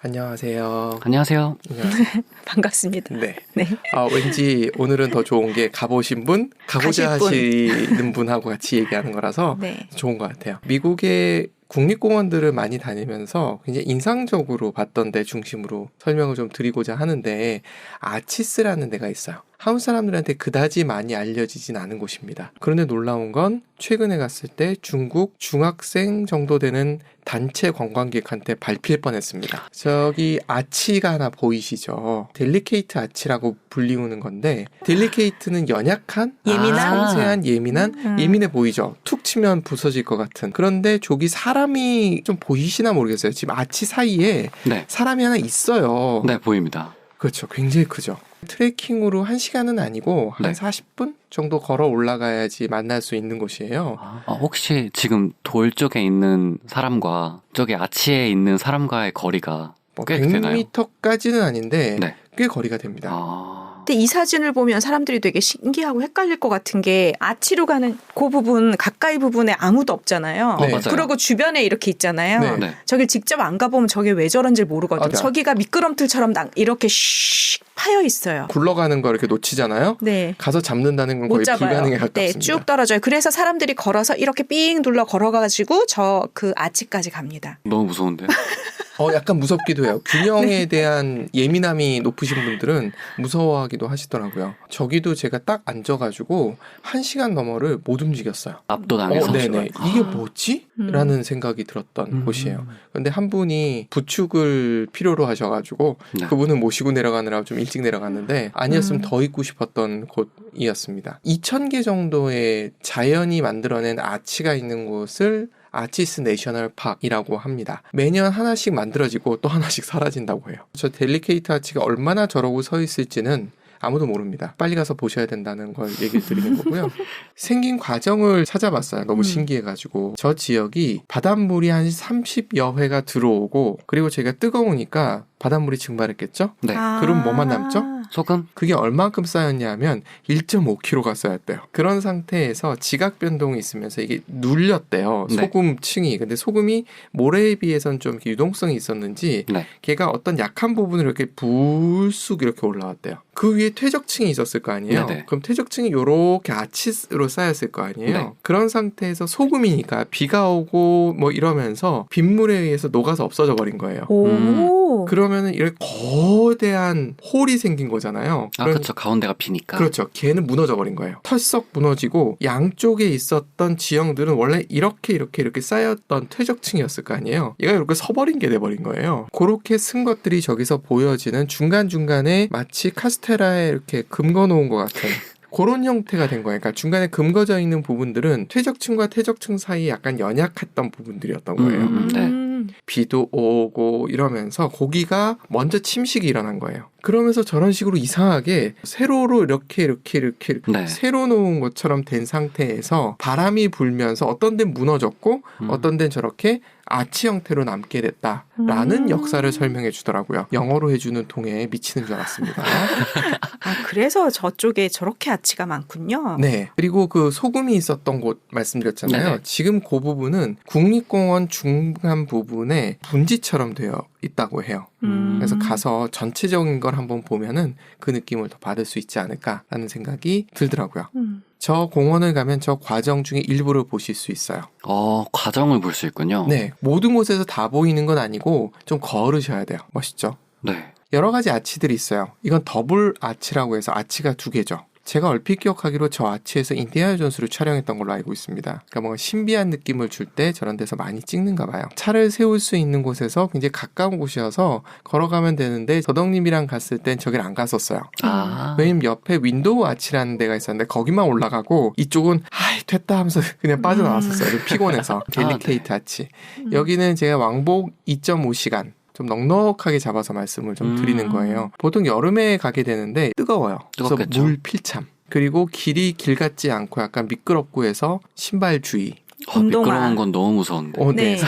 안녕하세요. 안녕하세요. 안녕하세요. 반갑습니다. 네. 네. 아, 왠지 오늘은 더 좋은 게 가보신 분, 가보자. 하시는 분하고 같이 얘기하는 거라서 네. 좋은 것 같아요. 미국의 국립공원들을 많이 다니면서 굉장히 인상적으로 봤던 데 중심으로 설명을 좀 드리고자 하는데 아치스라는 데가 있어요. 한국 사람들한테 그다지 많이 알려지진 않은 곳입니다. 그런데 놀라운 건 최근에 갔을 때 중국 중학생 정도 되는 단체 관광객한테 밟힐 뻔했습니다. 저기 아치가 하나 보이시죠? 델리케이트 아치라고 불리우는 건데 델리케이트는 연약한, 예민한? 섬세한, 예민한, 음. 예민해 보이죠. 툭 치면 부서질 것 같은. 그런데 저기 사람이 좀 보이시나 모르겠어요. 지금 아치 사이에 네. 사람이 하나 있어요. 네, 보입니다. 그렇죠. 굉장히 크죠. 트레킹으로 한시간은 아니고 한 네. 40분 정도 걸어 올라가야지 만날 수 있는 곳이에요. 아, 혹시 지금 돌 쪽에 있는 사람과 저기 아치에 있는 사람과의 거리가 뭐꽤 되나요? 100m까지는 아닌데 네. 꽤 거리가 됩니다. 아, 근데 이 사진을 보면 사람들이 되게 신기하고 헷갈릴 것 같은 게 아치로 가는 그 부분 가까이 부분에 아무도 없잖아요. 네. 그리고 주변에 이렇게 있잖아요. 네. 네. 저길 직접 안 가보면 저게 왜 저런지 모르거든요. 맞아. 저기가 미끄럼틀처럼 나- 이렇게 슉 파여 있어요. 굴러가는 거 이렇게 놓치잖아요. 네. 가서 잡는다는 건못 거의 잡아요. 불가능에 네, 가깝습니다. 쭉 떨어져요. 그래서 사람들이 걸어서 이렇게 삥 둘러 걸어가지고 저 그 아치까지 갑니다. 너무 무서운데. 어, 약간 무섭기도 해요. 균형에 네. 대한 예민함이 높으신 분들은 무서워하기도 하시더라고요. 저기도 제가 딱 앉아가지고 한 시간 너머를 못 움직였어요. 압도당해서. 어, 네네. 이게 아. 뭐지? 음. 라는 생각이 들었던 음. 곳이에요. 근데 한 분이 부축을 필요로 하셔가지고 네. 그분은 모시고 내려가느라 좀 일찍 내려갔는데 아니었으면 음. 더 있고 싶었던 곳이었습니다. 2,000개 정도의 자연이 만들어낸 아치가 있는 곳을 아치스 내셔널 파크이라고 합니다. 매년 하나씩 만들어지고 또 하나씩 사라진다고 해요. 저 델리케이트 아치가 얼마나 저러고 서 있을지는 아무도 모릅니다. 빨리 가서 보셔야 된다는 걸 얘기를 드리는 거고요. 생긴 과정을 찾아봤어요. 너무 음. 신기해가지고. 저 지역이 바닷물이 한 30여 회가 들어오고, 그리고 제가 뜨거우니까 바닷물이 증발했겠죠? 네. 아. 그럼 뭐만 남죠? 소금? 그게 얼만큼 쌓였냐면 1.5kg가 쌓였대요. 그런 상태에서 지각 변동이 있으면서 이게 눌렸대요. 네. 소금 층이. 근데 소금이 모래에 비해서는 좀 이렇게 유동성이 있었는지 네. 걔가 어떤 약한 부분을 이렇게 불쑥 이렇게 올라왔대요. 그 위에 퇴적층이 있었을 거 아니에요. 네네. 그럼 퇴적층이 요렇게 아치스로 쌓였을 거 아니에요. 네. 그런 상태에서 소금이니까 비가 오고 뭐 이러면서 빗물에 의해서 녹아서 없어져 버린 거예요. 오. 그 러면은 이렇게 거대한 홀이 생긴 거잖아요. 아, 그렇죠. 가운데가 비니까. 그렇죠. 걔는 무너져 버린 거예요. 털썩 무너지고 양쪽에 있었던 지형들은 원래 이렇게 이렇게 이렇게 쌓였던 퇴적층이었을 거 아니에요. 얘가 이렇게 서버린 게 돼버린 거예요. 그렇게 쓴 것들이 저기서 보여지는 중간 중간에 마치 카스테라에 이렇게 금거 놓은 것 같은. 그런 형태가 된 거예요. 그러니까 중간에 금거져 있는 부분들은 퇴적층과 퇴적층 사이에 약간 연약했던 부분들이었던 거예요. 음, 음, 네. 음. 비도 오고 이러면서 고기가 먼저 침식이 일어난 거예요. 그러면서 저런 식으로 이상하게 세로로 이렇게 이렇게 이렇게 이렇게 네. 세로 놓은 것처럼 된 상태에서 바람이 불면서 어떤 데는 무너졌고 음. 어떤 데는 저렇게 아치 형태로 남게 됐다라는 음. 역사를 설명해 주더라고요. 영어로 해주는 통에 미치는 줄 알았습니다. 아, 그래서 저쪽에 저렇게 아치가 많군요. 네. 그리고 그 소금이 있었던 곳 말씀드렸잖아요. 네네. 지금 그 부분은 국립공원 중간 부분에 분지처럼 되어 있다고 해요. 음. 그래서 가서 전체적인 걸 한번 보면은 그 느낌을 더 받을 수 있지 않을까라는 생각이 들더라고요. 음. 저 공원을 가면 저 과정 중에 일부를 보실 수 있어요. 어, 과정을 볼 수 있군요. 네. 모든 곳에서 다 보이는 건 아니고 좀 걸으셔야 돼요. 멋있죠? 네. 여러 가지 아치들이 있어요. 이건 더블 아치라고 해서 아치가 두 개죠. 제가 얼핏 기억하기로 저 아치에서 인디아나 존스를 촬영했던 걸로 알고 있습니다. 그러니까 뭔가 신비한 느낌을 줄 때 저런 데서 많이 찍는가 봐요. 차를 세울 수 있는 곳에서 굉장히 가까운 곳이어서 걸어가면 되는데 저덕님이랑 갔을 땐 저길 안 갔었어요. 아. 왜냐면 옆에 윈도우 아치라는 데가 있었는데 거기만 올라가고 이쪽은 아이 됐다 하면서 그냥 빠져나왔었어요. 좀 피곤해서 델리케이트 아치. 음. 여기는 제가 왕복 2.5시간 좀 넉넉하게 잡아서 말씀을 좀 음. 드리는 거예요. 보통 여름에 가게 되는데 뜨거워요. 그래서 뜨겁겠죠. 물 필참. 그리고 길이 길 같지 않고 약간 미끄럽고 해서 신발 주의. 어, 운동화. 미끄러운 건 너무 무서운데. 어, 네. 네.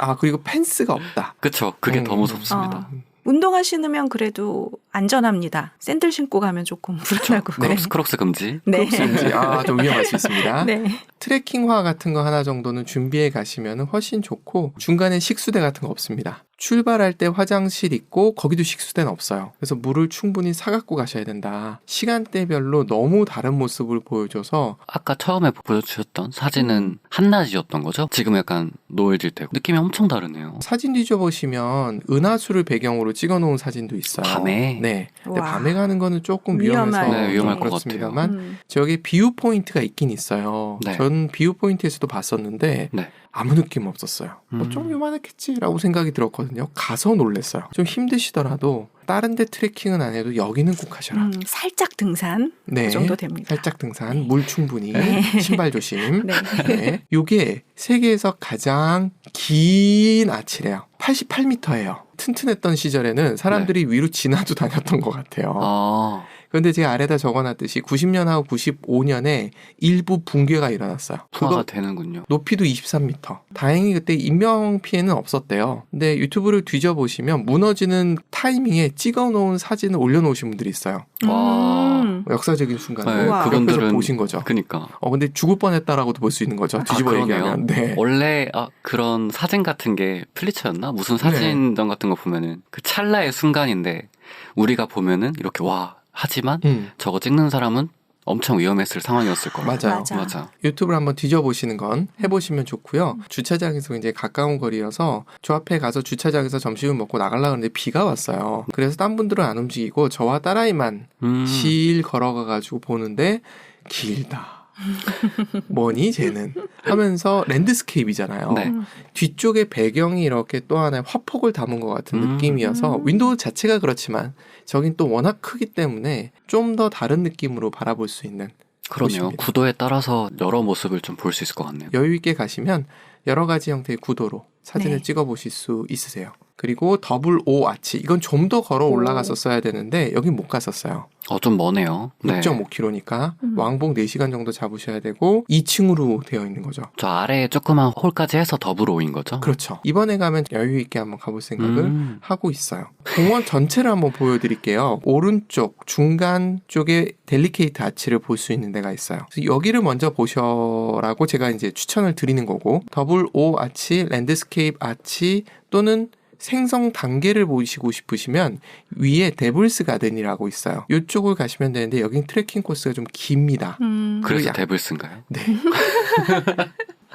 아 그리고 펜스가 없다. 그쵸. 그게 더 음. 무섭습니다. 어. 운동하시면 그래도 안전합니다. 샌들 신고 가면 조금 불안하고 그래요. 크록스, 크록스 금지. 네. 크록스인지 아 좀 위험할 수 있습니다. 네. 트레킹화 같은 거 하나 정도는 준비해 가시면 훨씬 좋고 중간에 식수대 같은 거 없습니다. 출발할 때 화장실 있고 거기도 식수대는 없어요. 그래서 물을 충분히 사갖고 가셔야 된다. 시간대별로 너무 다른 모습을 보여줘서 아까 처음에 보여주셨던 사진은 한낮이었던 거죠? 지금 약간 노을질 때고 느낌이 엄청 다르네요. 사진 뒤져보시면 은하수를 배경으로 찍어놓은 사진도 있어요. 밤에? 네. 근데 와. 밤에 가는 거는 조금 위험해서 네, 위험할 좀것 그렇습니다만 음. 저기 비유 포인트가 있긴 있어요. 네. 전 비유 포인트에서도 봤었는데 네. 아무 느낌 없었어요. 뭐 음. 좀 요만했겠지라고 생각이 들었거든요. 가서 놀랬어요. 좀 힘드시더라도 다른 데 트레킹은 안 해도 여기는 꼭 하셔라. 음, 살짝 등산 네. 그 정도 됩니다. 살짝 등산, 물 충분히, 네. 신발 조심. 네. 네. 요게 세계에서 가장 긴 아치래요. 88m예요. 튼튼했던 시절에는 사람들이 위로 지나도 다녔던 것 같아요. 네. 아, 그런데 제가 아래다 적어놨듯이 90년하고 95년에 일부 붕괴가 일어났어요. 그거 되는군요. 높이도 23m. 다행히 그때 인명 피해는 없었대요. 근데 유튜브를 뒤져 보시면 무너지는 타이밍에 찍어놓은 사진을 올려놓으신 분들이 있어요. 와. 음. 역사적인 순간을 네, 와. 그분들은 보신 거죠. 그니까. 어 근데 죽을 뻔했다라고도 볼 수 있는 거죠. 뒤집어 아, 얘기하면. 네. 원래 아, 그런 사진 같은 게 플리처였나? 무슨 사진전 같은 거 보면은 그 찰나의 순간인데 우리가 보면은 이렇게 와 하지만 음, 저거 찍는 사람은 엄청 위험했을 상황이었을 거예요. 맞아요. 맞아. 맞아. 유튜브를 한번 뒤져보시는 건 해보시면 좋고요. 주차장에서 이제 가까운 거리여서 저 앞에 가서 주차장에서 점심을 먹고 나가려고 하는데 비가 왔어요. 그래서 딴 분들은 안 움직이고 저와 딸아이만 음. 실 걸어가가지고 보는데 길다. 뭐니 쟤는 하면서 랜드스케이프잖아요. 네. 음. 뒤쪽에 배경이 이렇게 또 하나의 화폭을 담은 것 같은 음. 느낌이어서 음. 윈도우 자체가 그렇지만 저긴 또 워낙 크기 때문에 좀 더 다른 느낌으로 바라볼 수 있는 그러네요. 곳입니다. 구도에 따라서 여러 모습을 좀 볼 수 있을 것 같네요. 여유 있게 가시면 여러 가지 형태의 구도로 사진을 네. 찍어 보실 수 있으세요. 그리고 더블 오 아치 이건 좀 더 걸어 올라갔었어야 되는데 여긴 못 갔었어요. 어, 좀 머네요. 네. 6.5km니까 음. 왕복 4시간 정도 잡으셔야 되고 2층으로 되어 있는 거죠. 저 아래에 조그만 홀까지 해서 더블 오인 거죠? 그렇죠. 이번에 가면 여유 있게 한번 가볼 생각을 음. 하고 있어요. 공원 전체를 한번 보여드릴게요. 오른쪽 중간 쪽에 델리케이트 아치를 볼 수 있는 데가 있어요. 그래서 여기를 먼저 보셔라고 제가 이제 추천을 드리는 거고 더블 오 아치, 랜드스케이프 아치 또는 생성 단계를 보시고 싶으시면 위에 데블스 가든이라고 있어요. 이쪽을 가시면 되는데 여긴 트레킹 코스가 좀 깁니다. 음. 그래서 야- 데블스인가요?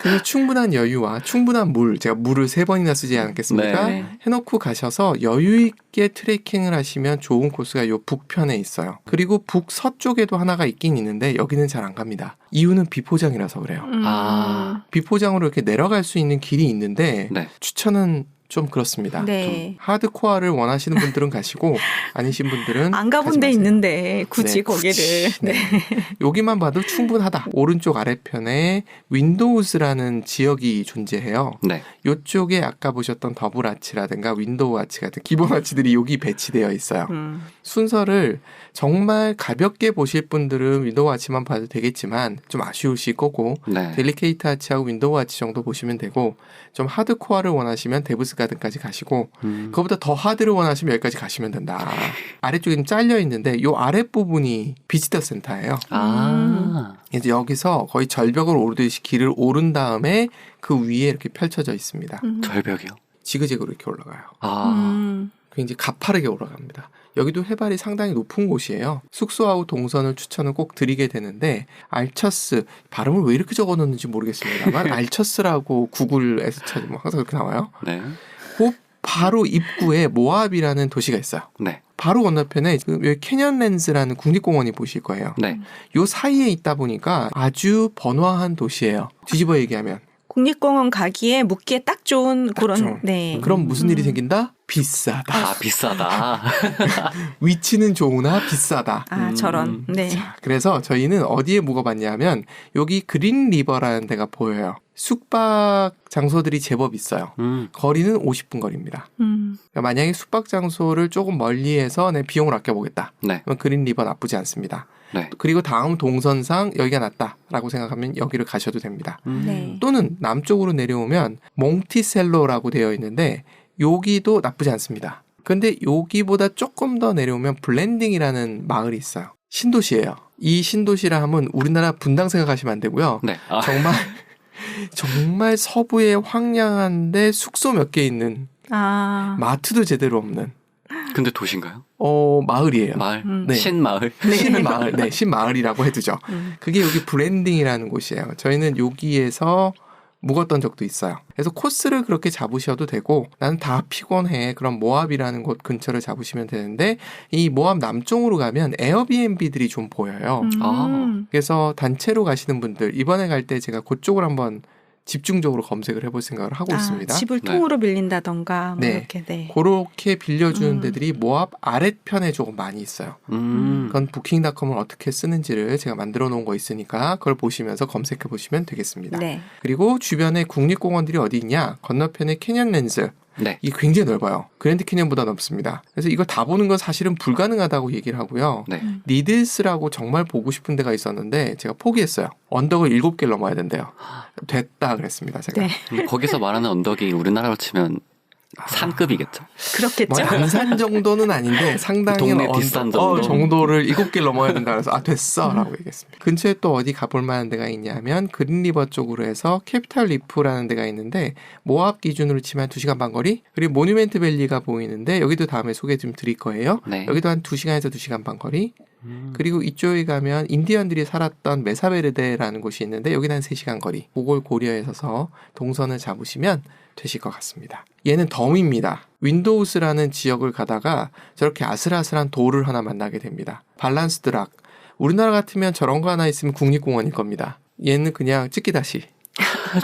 그래서 충분한 여유와 충분한 물, 제가 물을 세 번이나 쓰지 않겠습니까? 네. 해놓고 가셔서 여유 있게 트레킹을 하시면 좋은 코스가 요 북편에 있어요. 그리고 북서쪽에도 하나가 있긴 있는데 여기는 잘 안 갑니다. 이유는 비포장이라서 그래요. 음. 아. 비포장으로 이렇게 내려갈 수 있는 길이 있는데 네. 추천은 좀 그렇습니다. 네. 하드코어를 원하시는 분들은 가시고 아니신 분들은 안 가본 데 마세요. 있는데 굳이 네, 거기를. 네. 여기만 봐도 충분하다. 오른쪽 아래편에 윈도우즈라는 지역이 존재해요. 네. 이쪽에 아까 보셨던 더블 아치라든가 윈도우 아치 같은 기본 아치들이 여기 배치되어 있어요. 음. 순서를 정말 가볍게 보실 분들은 윈도우 아치만 봐도 되겠지만 좀 아쉬우실 거고 네. 델리케이트 아치하고 윈도우 아치 정도 보시면 되고 좀 하드코어를 원하시면 데브스 가든까지 가시고 음. 그거보다 더 하드를 원하시면 여기까지 가시면 된다. 아래쪽에 좀 잘려 있는데 요 아랫부분이 비지터 센터예요. 아. 이제 여기서 거의 절벽을 오르듯이 길을 오른 다음에 그 위에 이렇게 펼쳐져 있습니다. 음. 절벽이요? 지그재그로 이렇게 올라가요. 아. 음. 굉장히 가파르게 올라갑니다. 여기도 해발이 상당히 높은 곳이에요. 숙소하고 동선을 추천을 꼭 드리게 되는데 알처스 발음을 왜 이렇게 적어놓는지 모르겠습니다만 알처스라고 구글에서 찾으면 항상 그렇게 나와요. 네. 그 바로 입구에 모압이라는 도시가 있어요. 네. 바로 건너편에 지금 여기 캐년 랜즈라는 국립공원이 보실 거예요. 네. 요 사이에 있다 보니까 아주 번화한 도시예요. 뒤집어 얘기하면 국립공원 가기에 묵기에 딱 좋은 딱 그런 좋은. 네. 그럼 무슨 일이 음. 생긴다? 비싸다. 아, 비싸다. 위치는 좋으나 비싸다. 아 음. 저런. 네. 자, 그래서 저희는 어디에 묵어봤냐면 여기 그린 리버라는 데가 보여요. 숙박 장소들이 제법 있어요. 음. 거리는 50분 거리입니다. 음. 그러니까 만약에 숙박 장소를 조금 멀리해서 내 비용을 아껴보겠다. 네. 그러면 그린 리버 나쁘지 않습니다. 네. 그리고 다음 동선상 여기가 낫다라고 생각하면 여기를 가셔도 됩니다. 음. 네. 또는 남쪽으로 내려오면 몽티셀로라고 되어 있는데 여기도 나쁘지 않습니다. 근데 여기보다 조금 더 내려오면 블렌딩이라는 마을이 있어요. 신도시예요. 이 신도시라 하면 우리나라 분당 생각하시면 안 되고요. 네. 아, 정말 정말 서부에 황량한데 숙소 몇 개 있는 아. 마트도 제대로 없는 근데 도시인가요? 어 마을이에요. 마을. 음. 네. 신마을. 신 마을, 네, 신 마을이라고 해두죠. 음. 그게 여기 브랜딩이라는 곳이에요. 저희는 여기에서 묵었던 적도 있어요. 그래서 코스를 그렇게 잡으셔도 되고 나는 다 피곤해. 그럼 모압이라는 곳 근처를 잡으시면 되는데 이 모압 남쪽으로 가면 에어비앤비들이 좀 보여요. 음. 아. 그래서 단체로 가시는 분들 이번에 갈 때 제가 그쪽을 한번 집중적으로 검색을 해볼 생각을 하고 아, 있습니다. 집을 네. 통으로 빌린다던가 뭐 네. 이렇게 네. 그렇게 빌려주는 음. 데들이 모압 아랫편에 조금 많이 있어요. 음. 그건 부킹닷컴을 어떻게 쓰는지를 제가 만들어 놓은 거 있으니까 그걸 보시면서 검색해 보시면 되겠습니다. 네. 그리고 주변에 국립공원들이 어디 있냐? 건너편에 캐년 랜즈. 네. 이게 굉장히 넓어요. 그랜드 캐년보다 넓습니다. 그래서 이걸 다 보는 건 사실은 불가능하다고 얘기를 하고요. 네. 음. 니들스라고 정말 보고 싶은 데가 있었는데 제가 포기했어요. 언덕을 일곱 개를 넘어야 된대요. 됐다 그랬습니다. 제가. 네. 음, 거기서 말하는 언덕이 우리나라로 치면 아. 산급이겠죠. 그렇겠죠. 뭐 양산 정도는 아닌데 상당히 동네 뒷산 어, 정도. 정도를 일곱 개를 넘어야 된다 그래서 아 됐어라고 얘기했습니다. 근처에 또 어디 가볼 만한 데가 있냐면 그린리버 쪽으로 해서 캐피탈 리프라는 데가 있는데 모압 기준으로 치면 2 시간 반 거리 그리고 모뉴멘트 밸리가 보이는데 여기도 다음에 소개 좀 드릴 거예요. 네. 여기도 한 2 시간에서 2 시간 반 거리 음. 그리고 이쪽에 가면 인디언들이 살았던 메사베르데라는 곳이 있는데 여기는 한 3시간 거리 그걸 고려해서 동선을 잡으시면 되실 것 같습니다. 얘는 덤입니다. 윈도우스라는 지역을 가다가 저렇게 아슬아슬한 돌을 하나 만나게 됩니다. 밸런스 드락. 우리나라 같으면 저런 거 하나 있으면 국립공원일 겁니다. 얘는 그냥 찍기다시.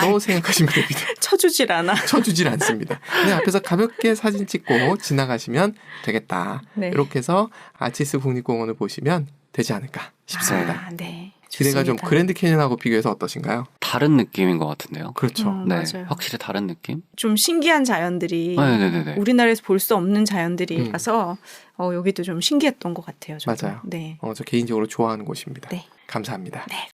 또 생각하시면 됩니다. 쳐주질 않아. 쳐주질 않습니다. 그냥 앞에서 가볍게 사진 찍고 지나가시면 되겠다. 네. 이렇게 해서 아치스 국립공원을 보시면 되지 않을까 싶습니다. 아, 네. 기대가 좀 좋습니다. 그랜드 캐년하고 비교해서 어떠신가요? 다른 느낌인 것 같은데요. 그렇죠. 음, 네. 맞아요. 확실히 다른 느낌? 좀 신기한 자연들이 네네네. 우리나라에서 볼 수 없는 자연들이라서 어, 여기도 좀 신기했던 것 같아요. 저도. 맞아요. 네. 어, 저 개인적으로 좋아하는 곳입니다. 네. 감사합니다. 네.